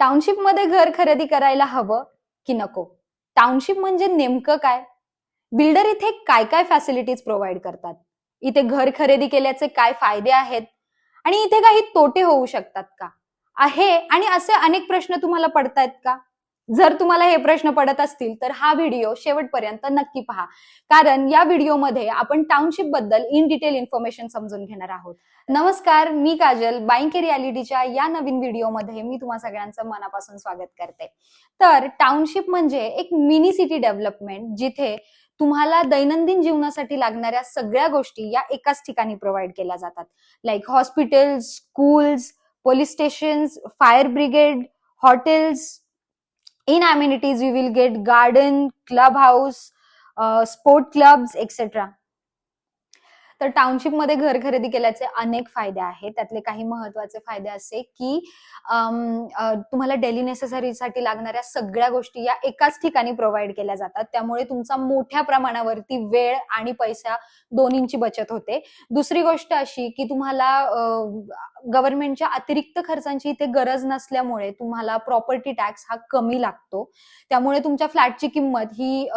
टाउनशिपमध्ये घर खरेदी करायला हवं की नको? टाउनशिप म्हणजे नेमकं काय? बिल्डर इथे काय काय फॅसिलिटीज प्रोव्हाइड करतात? इथे घर खरेदी केल्याचे काय फायदे आहेत? आणि इथे काही तोटे होऊ शकतात का? आहे आणि असे अनेक प्रश्न तुम्हाला पडतायत का? जर तुम्हाला हे प्रश्न पडत असतील तर हा व्हिडिओ शेवटपर्यंत नक्की पहा. कारण या व्हिडिओमध्ये आपण टाउनशिपबद्दल इन डिटेल इन्फॉर्मेशन समजून घेणार आहोत. नमस्कार मी काजल. बाईंक रियालिटीच्या या नवीन व्हिडिओमध्ये मी तुम्हा सगळ्यांचं मनापासून स्वागत करते. तर टाउनशिप म्हणजे एक मिनी सिटी डेव्हलपमेंट जिथे तुम्हाला दैनंदिन जीवनासाठी लागणाऱ्या सगळ्या गोष्टी या एकाच ठिकाणी प्रोव्हाइड केल्या जातात. Like hospitals schools police stations fire brigade hotels in amenities you will get garden clubhouse uh, sport clubs etc तर टाउनशिपमध्ये घर खरेदी केल्याचे अनेक फायदे आहेत. त्यातले काही महत्त्वाचे फायदे असे की तुम्हाला डेली नेसेसरीसाठी लागणाऱ्या सगळ्या गोष्टी या एकाच ठिकाणी प्रोव्हाइड केल्या जातात. त्यामुळे तुमचा मोठ्या प्रमाणावरती वेळ आणि पैसा दोन्हींची बचत होते. दुसरी गोष्ट अशी की तुम्हाला गव्हर्नमेंटच्या अतिरिक्त खर्चांची इथे गरज नसल्यामुळे तुम्हाला प्रॉपर्टी टॅक्स हा कमी लागतो. त्यामुळे तुमच्या फ्लॅटची किंमत ही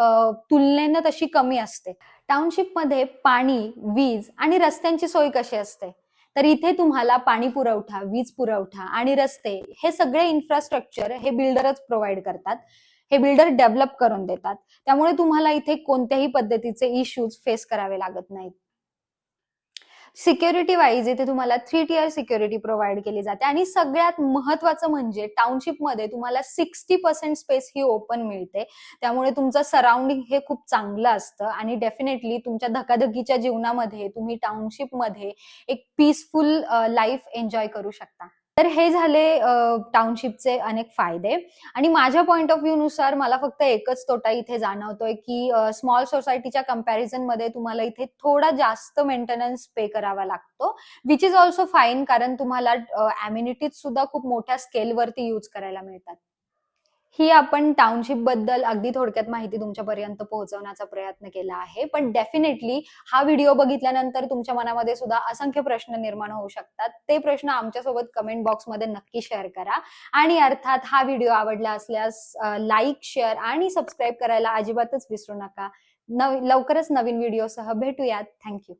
तुलनेनं तशी कमी असते. टाउनशिपमध्ये पाणी वीज आणि रस्त्यांची सोय कशी असते? तर इथे तुम्हाला पाणी पुरवठा वीज पुरवठा आणि रस्ते हे सगळे इन्फ्रास्ट्रक्चर हे बिल्डरच प्रोव्हाइड करतात. हे बिल्डर डेव्हलप करून देतात. त्यामुळे तुम्हाला इथे कोणत्याही पद्धतीचे इश्यूज फेस करावे लागत नाहीत. सिक्युरिटी वाईज इथे तुम्हाला थ्री टियर सिक्युरिटी प्रोव्हाइड केली जाते. आणि सगळ्यात महत्वाचं म्हणजे टाउनशिपमध्ये तुम्हाला सिक्स्टी पर्सेंट स्पेस ही ओपन मिळते. त्यामुळे तुमचं सराउंडिंग हे खूप चांगलं असतं. आणि डेफिनेटली तुमच्या धकाधकीच्या जीवनामध्ये तुम्ही टाउनशिपमध्ये एक पीसफुल लाईफ एन्जॉय करू शकता. तर हे झाले टाउनशिपचे अनेक फायदे. आणि माझ्या पॉईंट ऑफ व्ह्यू नुसार मला फक्त एकच तोटा इथे जाणवतोय की स्मॉल सोसायटीच्या कंपॅरिझनमध्ये तुम्हाला इथे थोडा जास्त मेंटेनन्स पे करावा लागतो विच इज ऑल्सो फाईन कारण तुम्हाला अम्युनिटीज सुद्धा खूप मोठ्या स्केलवरती यूज करायला मिळतात. ही आपण टाउनशिपबद्दल अगदी थोडक्यात माहिती तुमच्यापर्यंत पोहोचवण्याचा प्रयत्न केला आहे. पण डेफिनेटली हा व्हिडिओ बघितल्यानंतर तुमच्या मनामध्ये सुद्धा असंख्य प्रश्न निर्माण होऊ शकतात. ते प्रश्न आमच्यासोबत कमेंट बॉक्समध्ये नक्की शेअर करा. आणि अर्थात हा व्हिडिओ आवडला असल्यास लाईक शेअर आणि सबस्क्राईब करायला अजिबातच विसरू नका. नव लवकरच नवीन व्हिडिओसह भेटूयात. थँक्यू